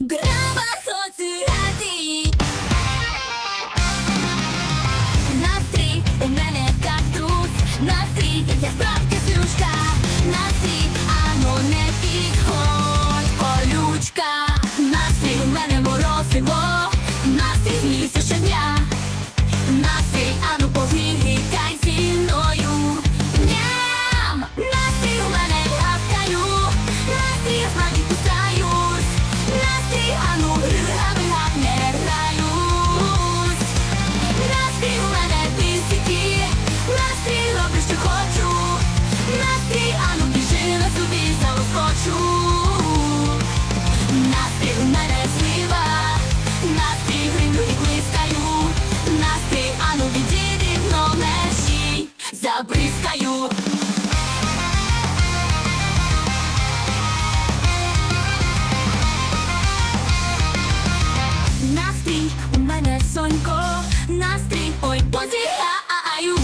Настрій у мене картуз, настрій, я справді слюшка, настрій, ано не підходь, колючка, у мене мороз і настрій, у мене сонько, настрій, ой, позіхаю.